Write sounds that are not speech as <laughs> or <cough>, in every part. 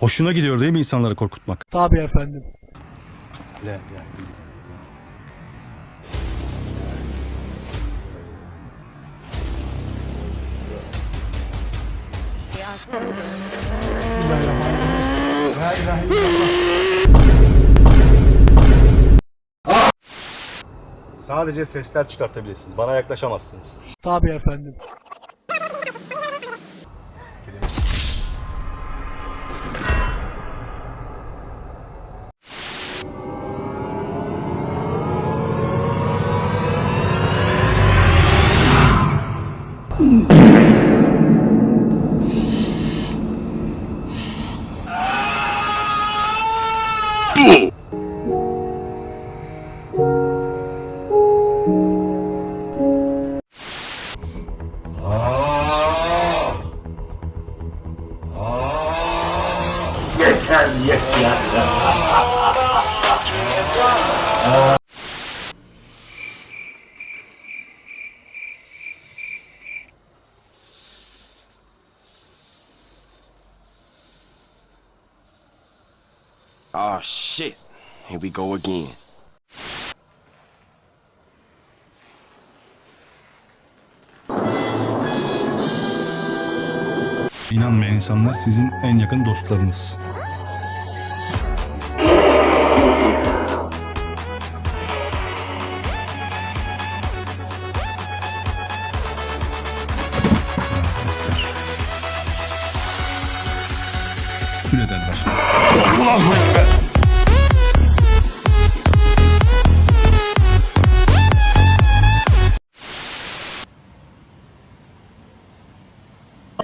Hoşuna gidiyor değil mi insanları korkutmak? Tabii efendim. Sadece sesler çıkartabilirsiniz. Bana yaklaşamazsınız. Tabii efendim. Oh shit. Here we go again. İnanmayan insanlar sizin en yakın dostlarınız.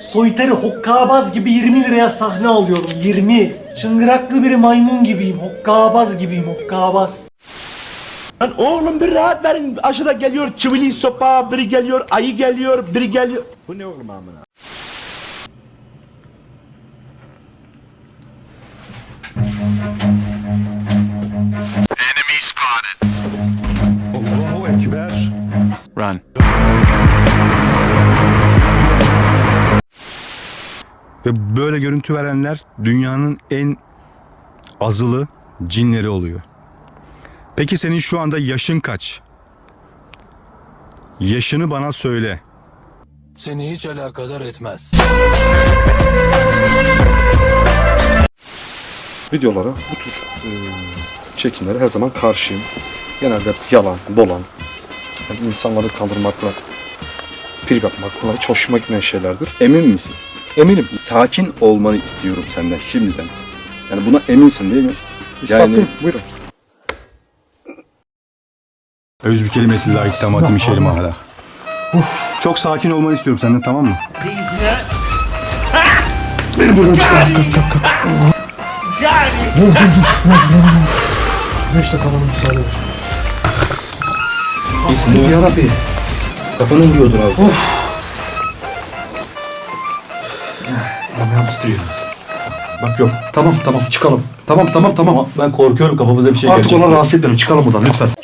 Soytarı hokkabaz gibi 20 liraya sahne alıyorum 20. Çıngıraklı bir maymun gibiyim hokkabaz gibiyim hokkabaz. Lan oğlum bir rahat verin. Aşağıda geliyor çivili sopa, biri geliyor ayı geliyor, biri geliyor. Bu ne oğlum amına? Allahu Ekber. Run. Ve böyle görüntü verenler dünyanın en azılı cinleri oluyor. Peki senin şu anda yaşın kaç? Yaşını bana söyle. Seni hiç alakadar etmez. videolara bu tür e, çekimlere her zaman karşıyım. Genelde yalan, dolan, yani insanları kandırmakla prim yapmak bunlar hiç hoşuma gitmeyen şeylerdir. Emin misin? Eminim. Sakin olmanı istiyorum senden şimdiden. Yani buna eminsin değil mi? İspatlıyım. Buyurun. Öz bir kelimesi la iktamatim şerim hala. Çok sakin olmanı istiyorum senden tamam mı? Yarabbi. Kafanı vuruyordun az. daha. Kamera tutuyoruz. Bak yok. Tamam tamam çıkalım. Tamam tamam tamam. Ben korkuyorum kafamıza bir şey Artık gelecek. ona rahatsız etmeyelim. Çıkalım buradan lütfen. <laughs>